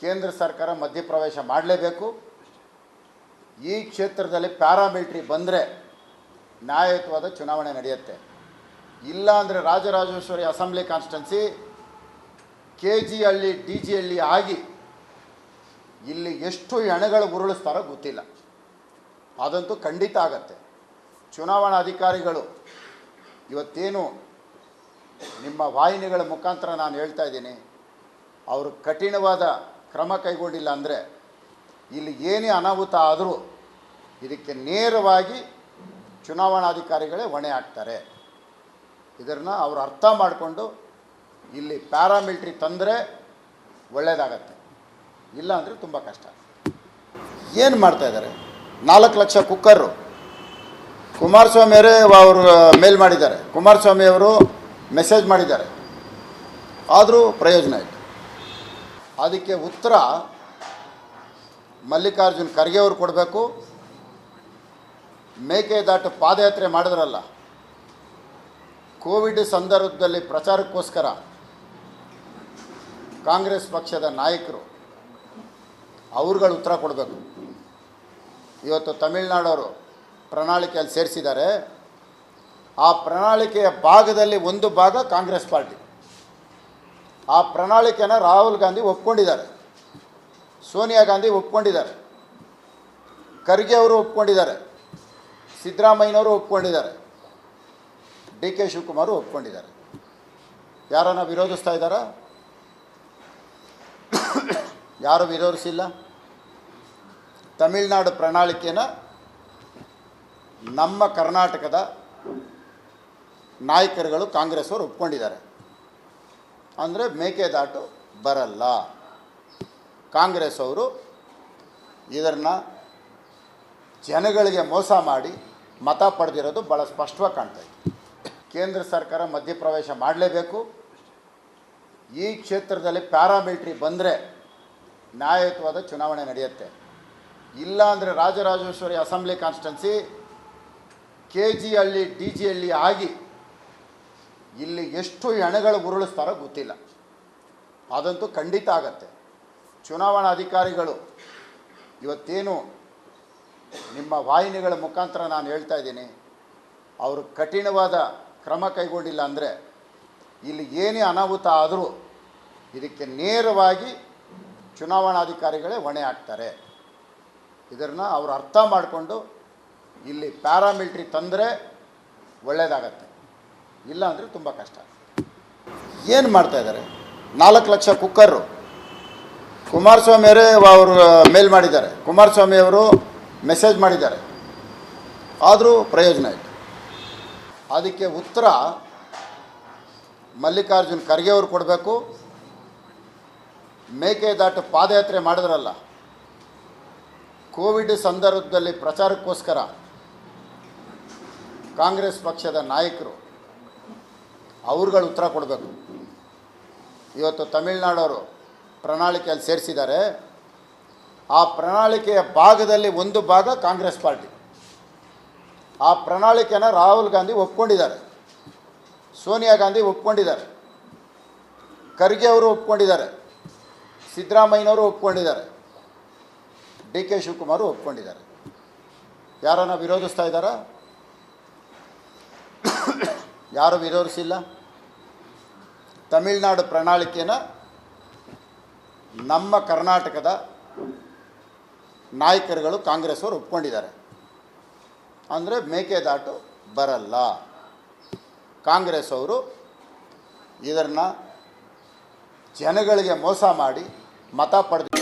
ಕೇಂದ್ರ ಸರ್ಕಾರ ಮಧ್ಯಪ್ರವೇಶ ಮಾಡಲೇಬೇಕು. ಈ ಕ್ಷೇತ್ರದಲ್ಲಿ ಪ್ಯಾರಾಮಿಲಿಟ್ರಿ ಬಂದರೆ ನ್ಯಾಯಯುತವಾದ ಚುನಾವಣೆ ನಡೆಯುತ್ತೆ. ಇಲ್ಲ ಅಂದರೆ Rajarajeshwari assembly constituency K G Halli D G Halli ಆಗಿ ಇಲ್ಲಿ ಎಷ್ಟು ಹೆಣಗಳು ಉರುಳಿಸ್ತಾರೋ ಗೊತ್ತಿಲ್ಲ. ಅದಂತೂ ಖಂಡಿತ ಆಗತ್ತೆ. ಚುನಾವಣಾ ಅಧಿಕಾರಿಗಳು ಇವತ್ತೇನು ನಿಮ್ಮ ವಾಹಿನಿಗಳ ಮುಖಾಂತರ ನಾನು ಹೇಳ್ತಾ ಇದ್ದೀನಿ. ಅವರು ಕಠಿಣವಾದ ಕ್ರಮ ಕೈಗೊಂಡಿಲ್ಲ ಅಂದರೆ ಇಲ್ಲಿ ಏನೇ ಅನಾಹುತ ಆದರೂ ಇದಕ್ಕೆ ನೇರವಾಗಿ ಚುನಾವಣಾಧಿಕಾರಿಗಳೇ ಹೊಣೆ ಆಗ್ತಾರೆ ಇದನ್ನು ಅವರು ಅರ್ಥ ಮಾಡಿಕೊಂಡು ಇಲ್ಲಿ ಪ್ಯಾರಾಮಿಲ್ಟ್ರಿ ತಂದರೆ ಒಳ್ಳೆಯದಾಗತ್ತೆ ಇಲ್ಲ ಅಂದರೆ ತುಂಬ ಕಷ್ಟ. ಏನು ಮಾಡ್ತಾ ಇದ್ದಾರೆ? ನಾಲ್ಕು ಲಕ್ಷ ಕುಕ್ಕರು. ಕುಮಾರಸ್ವಾಮಿ ಅವರೇ ಅವರು ಮೇಲ್ ಮಾಡಿದ್ದಾರೆ. ಕುಮಾರಸ್ವಾಮಿ ಅವರು ಮೆಸೇಜ್ ಮಾಡಿದ್ದಾರೆ. ಆದರೂ ಪ್ರಯೋಜನ ಇಲ್ಲ. ಅದಕ್ಕೆ ಉತ್ತರ ಮಲ್ಲಿಕಾರ್ಜುನ್ ಖರ್ಗೆ ಅವರು ಕೊಡಬೇಕು. ಮೇಕೆದಾಟು ಪಾದಯಾತ್ರೆ ಮಾಡಿದ್ರಲ್ಲ, ಕೋವಿಡ್ ಸಂದರ್ಭದಲ್ಲಿ ಪ್ರಚಾರಕ್ಕೋಸ್ಕರ ಕಾಂಗ್ರೆಸ್ ಪಕ್ಷದ ನಾಯಕರು ಅವ್ರುಗಳು ಉತ್ತರ ಕೊಡಬೇಕು. ಇವತ್ತು ತಮಿಳ್ನಾಡವರು ಪ್ರಣಾಳಿಕೆಯಲ್ಲಿ ಸೇರಿಸಿದ್ದಾರೆ. ಆ ಪ್ರಣಾಳಿಕೆಯ ಭಾಗದಲ್ಲಿ ಒಂದು ಭಾಗ ಕಾಂಗ್ರೆಸ್ ಪಾರ್ಟಿ. ಆ ಪ್ರಣಾಳಿಕೆನ ರಾಹುಲ್ ಗಾಂಧಿ ಒಪ್ಕೊಂಡಿದ್ದಾರೆ. ಸೋನಿಯಾ ಗಾಂಧಿ ಒಪ್ಕೊಂಡಿದ್ದಾರೆ. ಖರ್ಗೆ ಅವರು ಒಪ್ಕೊಂಡಿದ್ದಾರೆ. ಸಿದ್ದರಾಮಯ್ಯನವರು ಒಪ್ಕೊಂಡಿದ್ದಾರೆ. ಡಿ ಕೆ ಶಿವಕುಮಾರ್ ಒಪ್ಕೊಂಡಿದ್ದಾರೆ. ಯಾರನ್ನ ವಿರೋಧಿಸ್ತಾ ಇದ್ದಾರಾ? ಯಾರು ವಿರೋಧಿಸಿಲ್ಲ? ತಮಿಳ್ನಾಡು ಪ್ರಣಾಳಿಕೆನ ನಮ್ಮ ಕರ್ನಾಟಕದ ನಾಯಕರುಗಳು ಕಾಂಗ್ರೆಸ್ ಅವರು ಒಪ್ಕೊಂಡಿದ್ದಾರೆ. ಅಂದರೆ ಮೇಕೆದಾಟು ಬರಲ್ಲ. ಕಾಂಗ್ರೆಸ್ ಅವರು ಇದನ್ನು ಜನಗಳಿಗೆ ಮೋಸ ಮಾಡಿ ಮತ ಪಡೆದಿರೋದು ಭಾಳ ಸ್ಪಷ್ಟವಾಗಿ ಕಾಣ್ತಾ ಇದೆ. ಕೇಂದ್ರ ಸರ್ಕಾರ ಮಧ್ಯಪ್ರವೇಶ ಮಾಡಲೇಬೇಕು. ಈ ಕ್ಷೇತ್ರದಲ್ಲಿ ಪ್ಯಾರಾಮಿಲಿಟ್ರಿ ಬಂದರೆ ನ್ಯಾಯಯುತವಾದ ಚುನಾವಣೆ ನಡೆಯುತ್ತೆ. ಇಲ್ಲ ಅಂದರೆ Rajarajeshwari assembly constituency, K G Halli, D G Halli ಆಗಿ ಇಲ್ಲಿ ಎಷ್ಟು ಎಣೆಗಳು ಉರುಳಿಸ್ತಾರೋ ಗೊತ್ತಿಲ್ಲ. ಅದಂತೂ ಖಂಡಿತ ಆಗತ್ತೆ. ಚುನಾವಣಾ ಅಧಿಕಾರಿಗಳು ಇವತ್ತೇನು ನಿಮ್ಮ ವಾಹಿನಿಗಳ ಮುಖಾಂತರ ನಾನು ಹೇಳ್ತಾ ಇದ್ದೀನಿ, ಅವರು ಕಠಿಣವಾದ ಕ್ರಮ ಕೈಗೊಂಡಿಲ್ಲ ಅಂದರೆ ಇಲ್ಲಿ ಏನೇ ಅನಾಹುತ ಆದರೂ ಇದಕ್ಕೆ ನೇರವಾಗಿ ಚುನಾವಣಾಧಿಕಾರಿಗಳೇ ಹೊಣೆ ಆಗ್ತಾರೆ ಇದನ್ನು ಅವರು ಅರ್ಥ ಮಾಡಿಕೊಂಡು ಇಲ್ಲಿ ಪ್ಯಾರಾಮಿಲ್ಟ್ರಿ ತಂದರೆ ಒಳ್ಳೆಯದಾಗತ್ತೆ ಇಲ್ಲ ಅಂದರೆ ತುಂಬ ಕಷ್ಟ. ಏನು ಮಾಡ್ತಾ ಇದ್ದಾರೆ? ನಾಲ್ಕು ಲಕ್ಷ ಕುಕ್ಕರು. ಕುಮಾರಸ್ವಾಮಿ ಅವರೇ ಅವರು ಮೇಲ್ ಮಾಡಿದ್ದಾರೆ. ಕುಮಾರಸ್ವಾಮಿ ಅವರು ಮೆಸೇಜ್ ಮಾಡಿದ್ದಾರೆ. ಆದರೂ ಪ್ರಯೋಜನ ಇಲ್ಲ. ಅದಕ್ಕೆ ಉತ್ತರ ಮಲ್ಲಿಕಾರ್ಜುನ್ ಖರ್ಗೆ ಅವರು ಕೊಡಬೇಕು. ಮೇಕೆದಾಟು ಪಾದಯಾತ್ರೆ ಮಾಡಿದ್ರಲ್ಲ. ಕೋವಿಡ್ ಸಂದರ್ಭದಲ್ಲಿ ಪ್ರಚಾರಕ್ಕೋಸ್ಕರ ಕಾಂಗ್ರೆಸ್ ಪಕ್ಷದ ನಾಯಕರು ಅವ್ರುಗಳು ಉತ್ತರ ಕೊಡಬೇಕು. ಇವತ್ತು ತಮಿಳ್ನಾಡವರು ಪ್ರಣಾಳಿಕೆಯಲ್ಲಿ ಸೇರಿಸಿದ್ದಾರೆ. ಆ ಪ್ರಣಾಳಿಕೆಯ ಭಾಗದಲ್ಲಿ ಒಂದು ಭಾಗ ಕಾಂಗ್ರೆಸ್ ಪಾರ್ಟಿ. ಆ ಪ್ರಣಾಳಿಕೆನ ರಾಹುಲ್ ಗಾಂಧಿ ಒಪ್ಕೊಂಡಿದ್ದಾರೆ. ಸೋನಿಯಾ ಗಾಂಧಿ ಒಪ್ಕೊಂಡಿದ್ದಾರೆ. ಖರ್ಗೆ ಅವರು ಒಪ್ಕೊಂಡಿದ್ದಾರೆ. ಸಿದ್ದರಾಮಯ್ಯನವರು ಒಪ್ಕೊಂಡಿದ್ದಾರೆ. ಡಿ ಕೆ ಶಿವಕುಮಾರ್ ಒಪ್ಕೊಂಡಿದ್ದಾರೆ. ಯಾರನ್ನ ವಿರೋಧಿಸ್ತಾ ಇದ್ದಾರಾ? ಯಾರು ವಿರೋಧಿಸಿಲ್ಲ. ತಮಿಳುನಾಡು ಪ್ರಣಾಳಿಕೆನ ನಮ್ಮ ಕರ್ನಾಟಕದ ನಾಯಕರುಗಳು ಕಾಂಗ್ರೆಸ್ ಅವರು ಒಪ್ಕೊಂಡಿದ್ದಾರೆ. ಅಂದರೆ ಮೇಕೆದಾಟು ಬರಲ್ಲ. ಕಾಂಗ್ರೆಸ್ ಅವರು ಇದನ್ನು ಜನಗಳಿಗೆ ಮೋಸ ಮಾಡಿ ಮತ ಪಡೆದು